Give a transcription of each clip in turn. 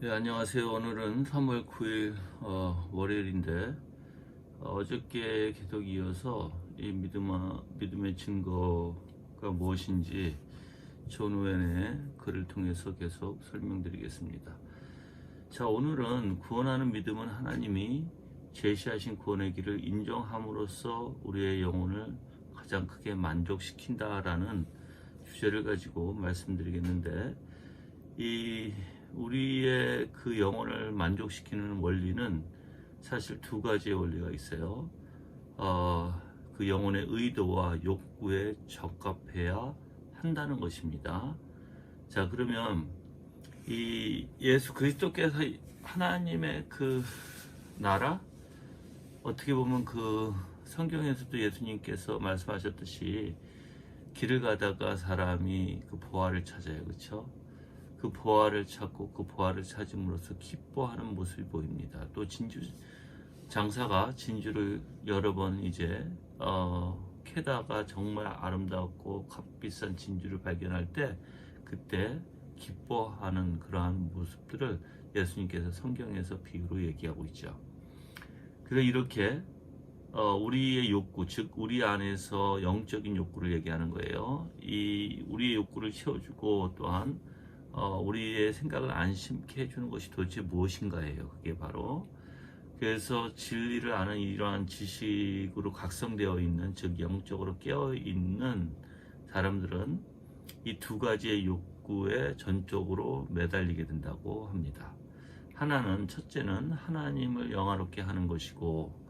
네, 안녕하세요. 오늘은 3월 9일 어, 월요일인데 어, 저께 계속 이어서 이 믿음아, 믿음의 증거가 무엇인지 존 우엔의 글을 통해서 계속 설명드리겠습니다. 자, 오늘은 구원하는 믿음은 하나님이 제시하신 구원의 길을 인정함으로써 우리의 영혼을 가장 크게 만족시킨다라는 주제를 가지고 말씀드리겠는데 이 우리의 그 영혼을 만족시키는 원리는 사실 두 가지의 원리가 있어요. 어, 그 영혼의 의도와 욕구에 적합해야 한다는 것입니다. 자, 그러면 이 예수 그리스도께서 하나님의 그 나라 어떻게 보면 그 성경에서도 예수님께서 말씀하셨듯이 길을 가다가 사람이 그 보화를 찾아요. 그렇죠? 그 보화를 찾고 그 보화를 찾음으로써 기뻐하는 모습이 보입니다. 또 진주 장사가 진주를 여러 번 이제 어, 캐다가 정말 아름답고 값비싼 진주를 발견할 때 그때 기뻐하는 그러한 모습들을 예수님께서 성경에서 비유로 얘기하고 있죠. 그래서 이렇게 어, 우리의 욕구, 즉 우리 안에서 영적인 욕구를 얘기하는 거예요. 이 우리의 욕구를 채워주고 또한 어, 우리의 생각을 안심케 해주는 것이 도대체 무엇인가예요. 그게 바로 그래서 진리를 아는 이러한 지식으로 각성되어 있는 즉 영적으로 깨어 있는 사람들은 이 두 가지의 욕구에 전적으로 매달리게 된다고 합니다. 하나는 첫째는 하나님을 영화롭게 하는 것이고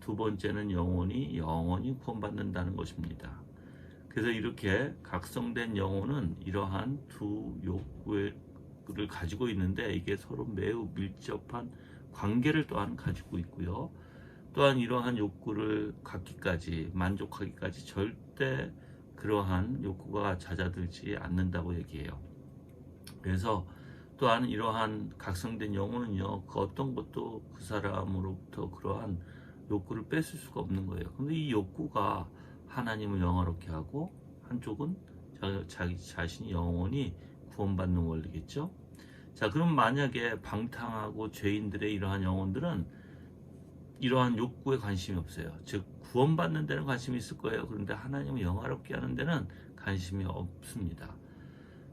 두 번째는 영혼이 영원히 구원받는다는 것입니다. 그래서 이렇게 각성된 영혼은 이러한 두 욕구를 가지고 있는데 이게 서로 매우 밀접한 관계를 또한 가지고 있고요. 또한 이러한 욕구를 갖기까지 만족하기까지 절대 그러한 욕구가 잦아들지 않는다고 얘기해요. 그래서 또한 이러한 각성된 영혼은요, 그 어떤 것도 그 사람으로부터 그러한 욕구를 뺏을 수가 없는 거예요. 근데 이 욕구가 하나님을 영화롭게 하고 한쪽은 자기 자신이 영원히 구원받는 원리겠죠. 자, 그럼 만약에 방탕하고 죄인들의 이러한 영혼들은 이러한 욕구에 관심이 없어요. 즉 구원받는 데는 관심이 있을 거예요. 그런데 하나님을 영화롭게 하는 데는 관심이 없습니다.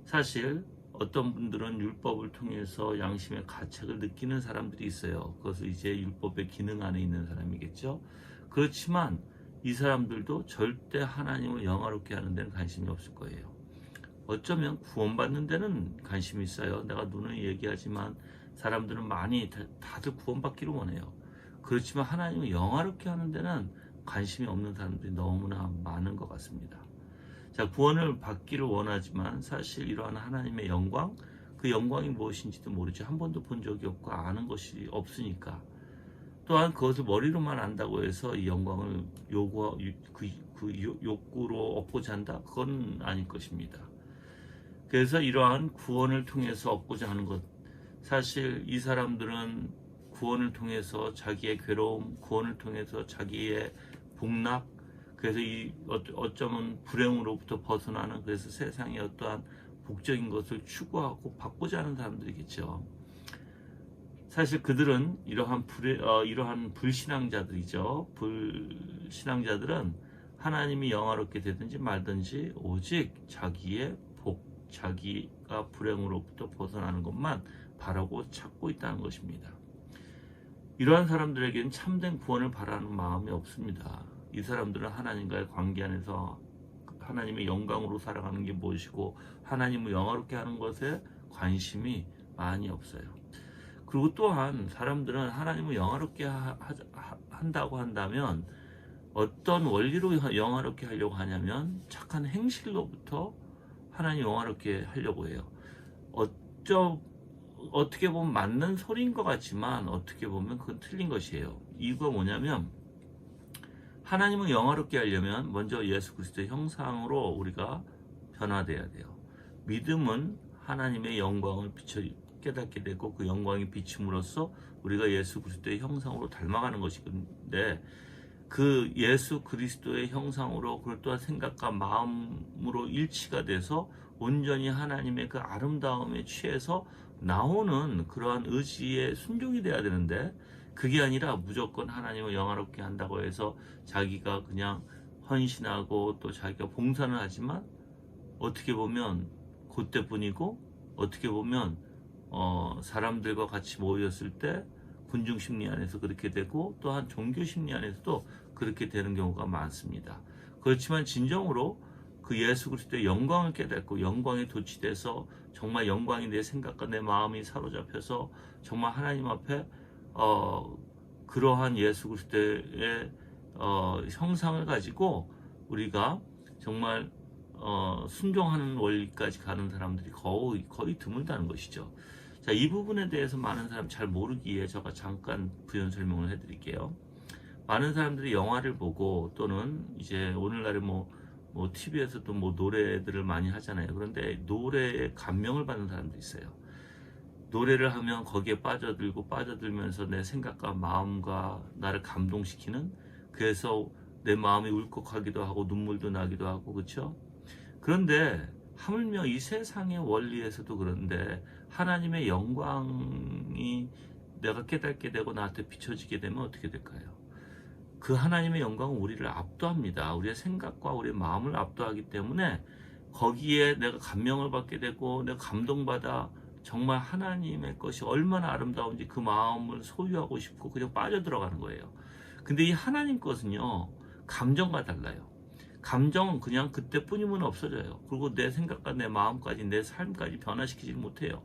사실 어떤 분들은 율법을 통해서 양심의 가책을 느끼는 사람들이 있어요. 그것은 이제 율법의 기능 안에 있는 사람이겠죠. 그렇지만 이 사람들도 절대 하나님을 영화롭게 하는 데는 관심이 없을 거예요. 어쩌면 구원받는 데는 관심이 있어요. 내가 눈을 얘기하지만 사람들은 많이 다들 구원받기를 원해요. 그렇지만 하나님을 영화롭게 하는 데는 관심이 없는 사람들이 너무나 많은 것 같습니다. 자, 구원을 받기를 원하지만 사실 이러한 하나님의 영광, 그 영광이 무엇인지도 모르죠. 한 번도 본 적이 없고 아는 것이 없으니까. 또한 그것을 머리로만 안다고 해서 이 영광을 요구, 그, 그 욕구로 얻고자 한다? 그건 아닐 것입니다. 그래서 이러한 구원을 통해서 얻고자 하는 것, 사실 이 사람들은 구원을 통해서 자기의 괴로움, 구원을 통해서 자기의 복락, 그래서 이 어쩌면 불행으로부터 벗어나는 그래서 세상의 어떠한 복적인 것을 추구하고 받고자 하는 사람들이겠죠. 사실 그들은 이러한 불 어, 이러한 불신앙자들이죠. 불신앙자들은 하나님이 영화롭게 되든지 말든지 오직 자기의 복, 자기가 불행으로부터 벗어나는 것만 바라고 찾고 있다는 것입니다. 이러한 사람들에게는 참된 구원을 바라는 마음이 없습니다. 이 사람들은 하나님과의 관계 안에서 하나님의 영광으로 살아가는 게 무엇이고 하나님을 영화롭게 하는 것에 관심이 많이 없어요. 그리고 또한 사람들은 하나님을 영화롭게 하, 하, 한다고 한다면 어떤 원리로 영화롭게 하려고 하냐면 착한 행실로부터 하나님 영화롭게 하려고 해요. 어쩌 어떻게 보면 맞는 소리인 것 같지만 어떻게 보면 그건 틀린 것이에요. 이유가 뭐냐면 하나님을 영화롭게 하려면 먼저 예수 그리스도의 형상으로 우리가 변화돼야 돼요. 믿음은 하나님의 영광을 비춰 깨닫게 되고 그 영광이 비춤으로써 우리가 예수 그리스도의 형상으로 닮아가는 것인데 그 예수 그리스도의 형상으로 그걸 또한 생각과 마음으로 일치가 돼서 온전히 하나님의 그 아름다움에 취해서 나오는 그러한 의지에 순종이 돼야 되는데 그게 아니라 무조건 하나님을 영화롭게 한다고 해서 자기가 그냥 헌신하고 또 자기가 봉사는 하지만 어떻게 보면 그때뿐이고 어떻게 보면 어, 사람들과 같이 모였을 때 군중 심리 안에서 그렇게 되고 또한 종교 심리 안에서도 그렇게 되는 경우가 많습니다. 그렇지만 진정으로 그 예수 그리스도의 영광을 깨닫고 영광에 도취돼서 정말 영광이 내 생각과 내 마음이 사로잡혀서 정말 하나님 앞에 어, 그러한 예수 그리스도의 어, 형상을 가지고 우리가 정말 어, 순종하는 원리까지 가는 사람들이 거의 거의 드물다는 것이죠. 자, 이 부분에 대해서 많은 사람 잘 모르기에 제가 잠깐 부연 설명을 해드릴게요. 많은 사람들이 영화를 보고 또는 이제 오늘날에 뭐, 뭐 TV에서도 뭐 노래들을 많이 하잖아요. 그런데 노래에 감명을 받는 사람도 있어요. 노래를 하면 거기에 빠져들고 빠져들면서 내 생각과 마음과 나를 감동시키는 그래서 내 마음이 울컥하기도 하고 눈물도 나기도 하고 그렇죠? 그런데 하물며 이 세상의 원리에서도 그런데 하나님의 영광이 내가 깨닫게 되고 나한테 비춰지게 되면 어떻게 될까요? 그 하나님의 영광은 우리를 압도합니다. 우리의 생각과 우리의 마음을 압도하기 때문에 거기에 내가 감명을 받게 되고 내가 감동받아 정말 하나님의 것이 얼마나 아름다운지 그 마음을 소유하고 싶고 그냥 빠져들어가는 거예요. 근데 이 하나님 것은요, 감정과 달라요. 감정은 그냥 그때뿐이면 없어져요. 그리고 내 생각과 내 마음까지 내 삶까지 변화시키지 못해요.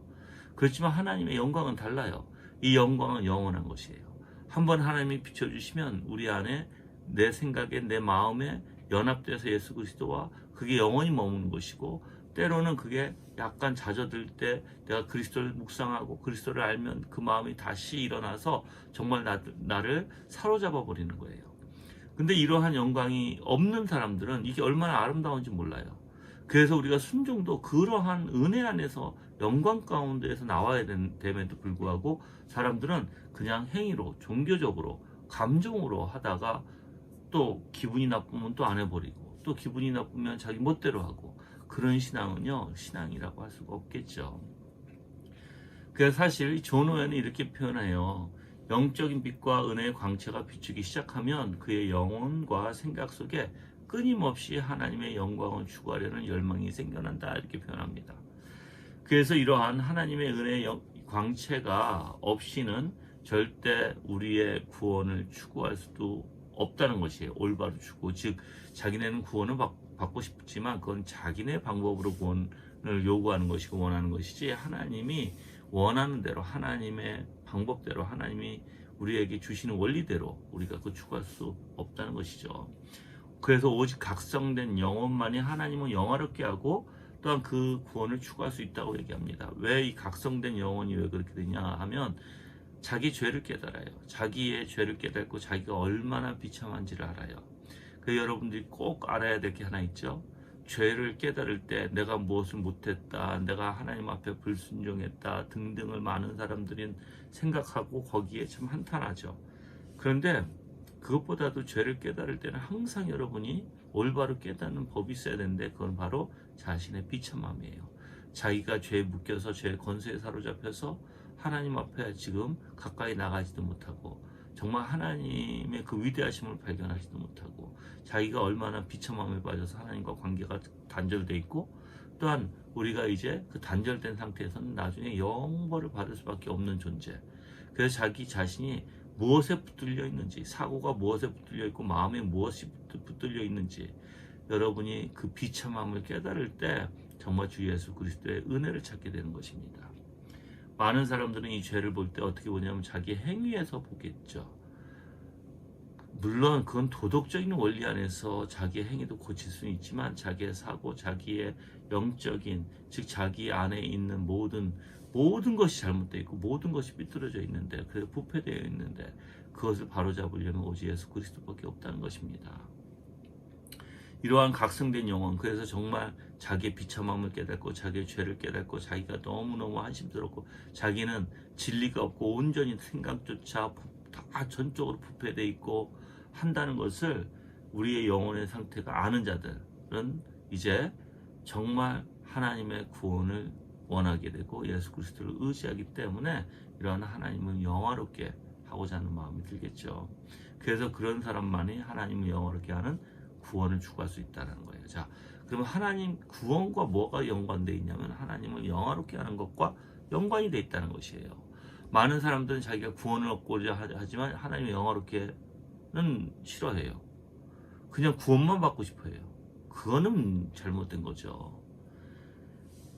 그렇지만 하나님의 영광은 달라요. 이 영광은 영원한 것이에요. 한번 하나님이 비춰주시면 우리 안에 내 생각에 내 마음에 연합돼서 예수 그리스도와 그게 영원히 머무는 것이고 때로는 그게 약간 잦아들 때 내가 그리스도를 묵상하고 그리스도를 알면 그 마음이 다시 일어나서 정말 나, 나를 사로잡아 버리는 거예요. 근데 이러한 영광이 없는 사람들은 이게 얼마나 아름다운지 몰라요. 그래서 우리가 순종도 그러한 은혜 안에서 영광 가운데에서 나와야 된- 됨에도 불구하고 사람들은 그냥 행위로 종교적으로 감정으로 하다가 또 기분이 나쁘면 또 안 해버리고 또 기분이 나쁘면 자기 멋대로 하고 그런 신앙은요 신앙이라고 할 수가 없겠죠. 그래서 사실 존호연은 이렇게 표현해요. 영적인 빛과 은혜의 광채가 비추기 시작하면 그의 영혼과 생각 속에 끊임없이 하나님의 영광을 추구하려는 열망이 생겨난다 이렇게 표현합니다. 그래서 이러한 하나님의 은혜의 영- 광채가 없이는 절대 우리의 구원을 추구할 수도 없다는 것이에요. 올바로 추구. 즉 자기네는 구원을 받, 받고 싶지만 그건 자기네 방법으로 구원을 요구하는 것이고 원하는 것이지 하나님이 원하는 대로 하나님의 방법대로 하나님이 우리에게 주시는 원리대로 우리가 그 추구할 수 없다는 것이죠. 그래서 오직 각성된 영혼만이 하나님을 영화롭게 하고 또한 그 구원을 추구할 수 있다고 얘기합니다. 왜 이 각성된 영혼이 왜 그렇게 되냐 하면 자기 죄를 깨달아요. 자기의 죄를 깨닫고 자기가 얼마나 비참한지를 알아요. 그 여러분들이 꼭 알아야 될 게 하나 있죠. 죄를 깨달을 때 내가 무엇을 못했다, 내가 하나님 앞에 불순종했다 등등을 많은 사람들이 생각하고 거기에 참 한탄하죠. 그런데 그것보다도 죄를 깨달을 때는 항상 여러분이 올바로 깨닫는 법이 있어야 되는데 그건 바로 자신의 비참함이에요. 자기가 죄에 묶여서 죄의 건세에 사로잡혀서 하나님 앞에 지금 가까이 나가지도 못하고 정말 하나님의 그 위대하심을 발견하지도 못하고 자기가 얼마나 비참함에 빠져서 하나님과 관계가 단절돼 있고 또한 우리가 이제 그 단절된 상태에서는 나중에 영벌을 받을 수밖에 없는 존재. 그래서 자기 자신이 무엇에 붙들려 있는지 사고가 무엇에 붙들려 있고 마음에 무엇이 붙- 붙들려 있는지 여러분이 그 비참함을 깨달을 때 정말 주 예수 그리스도의 은혜를 찾게 되는 것입니다. 많은 사람들은 이 죄를 볼 때 어떻게 보냐면 자기 행위에서 보겠죠. 물론 그건 도덕적인 원리 안에서 자기의 행위도 고칠 수 있지만 자기의 사고, 자기의 영적인 즉 자기 안에 있는 모든 모든 것이 잘못되어 있고 모든 것이 삐뚤어져 있는데 그래서 부패되어 있는데 그것을 바로잡으려면 오직 예수 그리스도밖에 없다는 것입니다. 이러한 각성된 영혼 그래서 정말 자기의 비참함을 깨닫고 자기의 죄를 깨닫고 자기가 너무너무 한심스럽고 자기는 진리가 없고 온전히 생각조차 부- 다 전적으로 부패되어 있고 한다는 것을 우리의 영혼의 상태가 아는 자들은 이제 정말 하나님의 구원을 원하게 되고 예수 그리스도를 의지하기 때문에 이러한 하나님을 영화롭게 하고자 하는 마음이 들겠죠. 그래서 그런 사람만이 하나님을 영화롭게 하는 구원을 추구할 수 있다는 거예요. 자, 그러면 하나님 구원과 뭐가 연관되어 있냐면 하나님을 영화롭게 하는 것과 연관이 되어 있다는 것이에요. 많은 사람들은 자기가 구원을 얻고자 하- 하지만 하나님을 영화롭게는 싫어해요. 그냥 구원만 받고 싶어해요. 그거는 잘못된 거죠.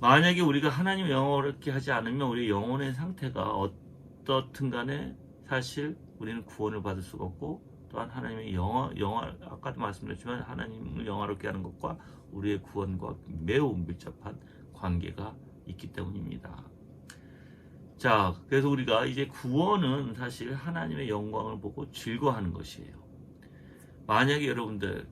만약에 우리가 하나님을 영화롭게 하지 않으면 우리 영혼의 상태가 어떻든 간에 사실 우리는 구원을 받을 수가 없고 또한 하나님의 영화, 영화 아까도 말씀드렸지만 하나님을 영화롭게 하는 것과 우리의 구원과 매우 밀접한 관계가 있기 때문입니다. 자, 그래서 우리가 이제 구원은 사실 하나님의 영광을 보고 즐거워하는 것이에요. 만약에 여러분들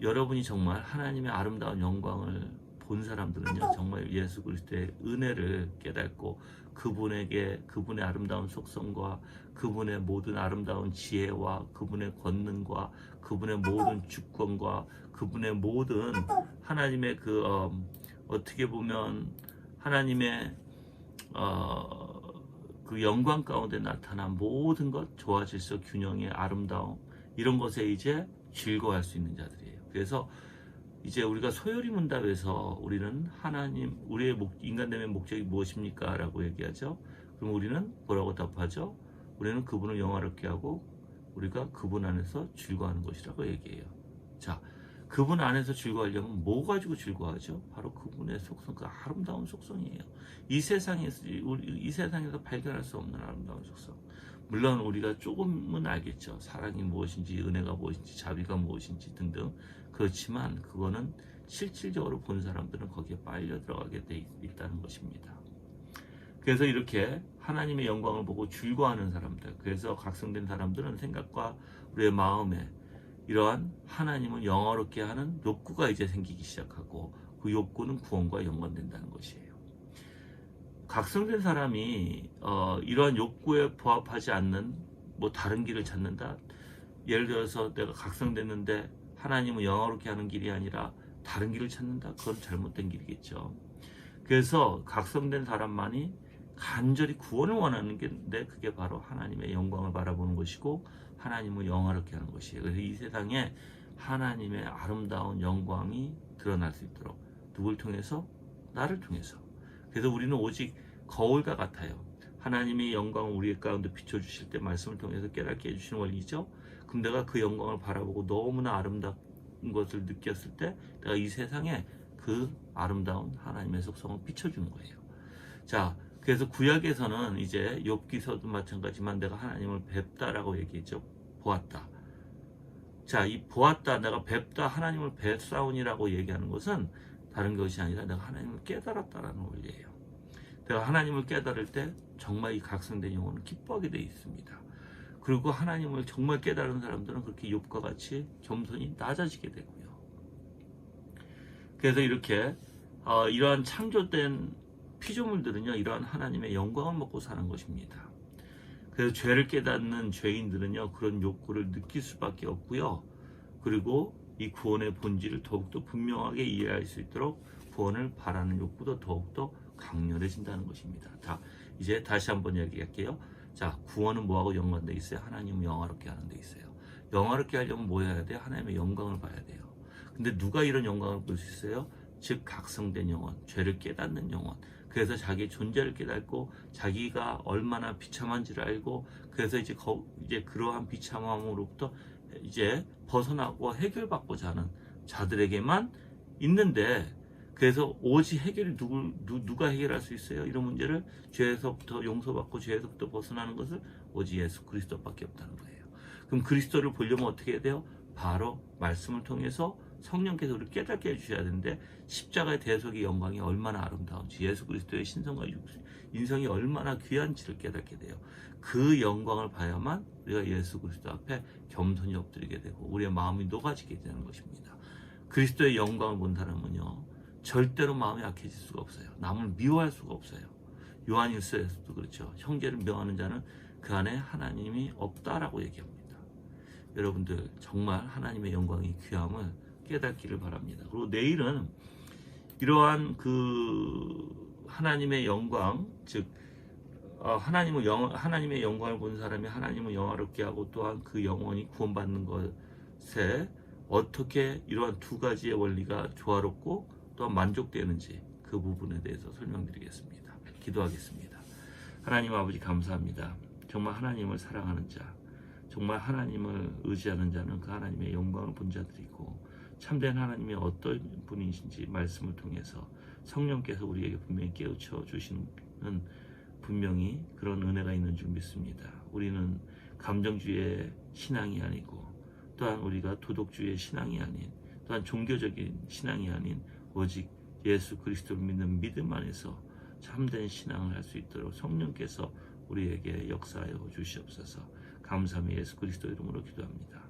여러분이 정말 하나님의 아름다운 영광을 본 사람들은요 정말 예수 그리스도의 은혜를 깨닫고 그분에게 그분의 아름다운 속성과 그분의 모든 아름다운 지혜와 그분의 권능과 그분의 모든 주권과 그분의 모든 하나님의 그 어, 어떻게 보면 하나님의 어, 그 영광 가운데 나타난 모든 것 조화 질서 균형의 아름다움 이런 것에 이제 즐거워할 수 있는 자들이에요. 그래서 이제 우리가 소요리 문답에서 우리는 하나님 우리의 목, 인간됨의 목적이 무엇입니까? 라고 얘기하죠. 그럼 우리는 뭐라고 답하죠? 우리는 그분을 영화롭게 하고 우리가 그분 안에서 즐거워하는 것이라고 얘기해요. 자, 그분 안에서 즐거워하려면 뭐 가지고 즐거워하죠? 바로 그분의 속성, 그 아름다운 속성이에요. 이 세상에서 이 세상에서 발견할 수 없는 아름다운 속성. 물론 우리가 조금은 알겠죠. 사랑이 무엇인지, 은혜가 무엇인지, 자비가 무엇인지 등등. 그렇지만 그거는 실질적으로 본 사람들은 거기에 빨려 들어가게 돼 있- 있다는 것입니다. 그래서 이렇게 하나님의 영광을 보고 즐거워하는 사람들, 그래서 각성된 사람들은 생각과 우리의 마음에 이러한 하나님을 영화롭게 하는 욕구가 이제 생기기 시작하고 그 욕구는 구원과 연관된다는 것이에요. 각성된 사람이 어, 이러한 욕구에 부합하지 않는 뭐 다른 길을 찾는다. 예를 들어서 내가 각성됐는데 하나님을 영화롭게 하는 길이 아니라 다른 길을 찾는다. 그건 잘못된 길이겠죠. 그래서 각성된 사람만이 간절히 구원을 원하는 게인데 그게 바로 하나님의 영광을 바라보는 것이고 하나님을 영화롭게 하는 것이에요. 그래서 이 세상에 하나님의 아름다운 영광이 드러날 수 있도록 누굴 통해서 나를 통해서 그래서 우리는 오직 거울과 같아요. 하나님의 영광을 우리 가운데 비춰주실 때 말씀을 통해서 깨닫게 해주시는 원리죠. 그럼 내가 그 영광을 바라보고 너무나 아름다운 것을 느꼈을 때 내가 이 세상에 그 아름다운 하나님의 속성을 비춰주는 거예요. 자, 그래서 구약에서는 이제 욥기서도 마찬가지만 내가 하나님을 뵙다라고 얘기했죠. 보았다. 자, 이 보았다, 내가 뵙다, 하나님을 뵙사온이라고 얘기하는 것은 다른 것이 아니라 내가 하나님을 깨달았다라는 원리예요. 내가 하나님을 깨달을 때 정말 이 각성된 영혼은 기뻐하게 되어 있습니다. 그리고 하나님을 정말 깨달은 사람들은 그렇게 욥과 같이 겸손히 낮아지게 되고요. 그래서 이렇게 어, 이러한 창조된 피조물들은요, 이러한 하나님의 영광을 먹고 사는 것입니다. 그래서 죄를 깨닫는 죄인들은요, 그런 욕구를 느낄 수밖에 없고요. 그리고 이 구원의 본질을 더욱더 분명하게 이해할 수 있도록 구원을 바라는 욕구도 더욱더 강렬해진다는 것입니다. 자, 이제 다시 한번 얘기할게요. 자, 구원은 뭐하고 연관돼 있어요? 하나님을 영화롭게 하는 데 있어요. 영화롭게 하려면 뭐 해야 돼요? 하나님의 영광을 봐야 돼요. 근데 누가 이런 영광을 볼 수 있어요? 즉 각성된 영혼, 죄를 깨닫는 영혼. 그래서 자기 존재를 깨닫고 자기가 얼마나 비참한지를 알고 그래서 이제 거, 이제 그러한 비참함으로부터 이제 벗어나고 해결받고자 하는 자들에게만 있는데 그래서 오직 해결이 누구, 누, 누가 해결할 수 있어요? 이런 문제를 죄에서부터 용서받고 죄에서부터 벗어나는 것을 오직 예수 그리스도밖에 없다는 거예요. 그럼 그리스도를 보려면 어떻게 해야 돼요? 바로 말씀을 통해서 성령께서 우리를 깨닫게 해주셔야 되는데 십자가의 대속의 영광이 얼마나 아름다운지 예수 그리스도의 신성과 인성이 얼마나 귀한지를 깨닫게 돼요. 그 영광을 봐야만 우리가 예수 그리스도 앞에 겸손히 엎드리게 되고 우리의 마음이 녹아지게 되는 것입니다. 그리스도의 영광을 본 사람은요 절대로 마음이 약해질 수가 없어요. 남을 미워할 수가 없어요. 요한일서에서도 그렇죠. 형제를 명하는 자는 그 안에 하나님이 없다라고 얘기합니다. 여러분들 정말 하나님의 영광이 귀함을 깨닫기를 바랍니다. 그리고 내일은 이러한 그 하나님의 영광, 즉 어, 하나님을 영, 하나님의 영광을 본 사람이 하나님을 영화롭게 하고 또한 그 영혼이 구원받는 것에 어떻게 이러한 두 가지의 원리가 조화롭고 또한 만족되는지 그 부분에 대해서 설명드리겠습니다. 기도하겠습니다. 하나님 아버지 감사합니다. 정말 하나님을 사랑하는 자, 정말 하나님을 의지하는 자는 그 하나님의 영광을 본 자들이고 참된 하나님이 어떤 분이신지 말씀을 통해서 성령께서 우리에게 분명히 깨우쳐 주시는 분명히 그런 은혜가 있는 줄 믿습니다. 우리는 감정주의 신앙이 아니고 또한 우리가 도덕주의 신앙이 아닌 또한 종교적인 신앙이 아닌 오직 예수 그리스도를 믿는 믿음 안에서 참된 신앙을 할 수 있도록 성령께서 우리에게 역사하여 주시옵소서 감사함이 예수 그리스도 이름으로 기도합니다.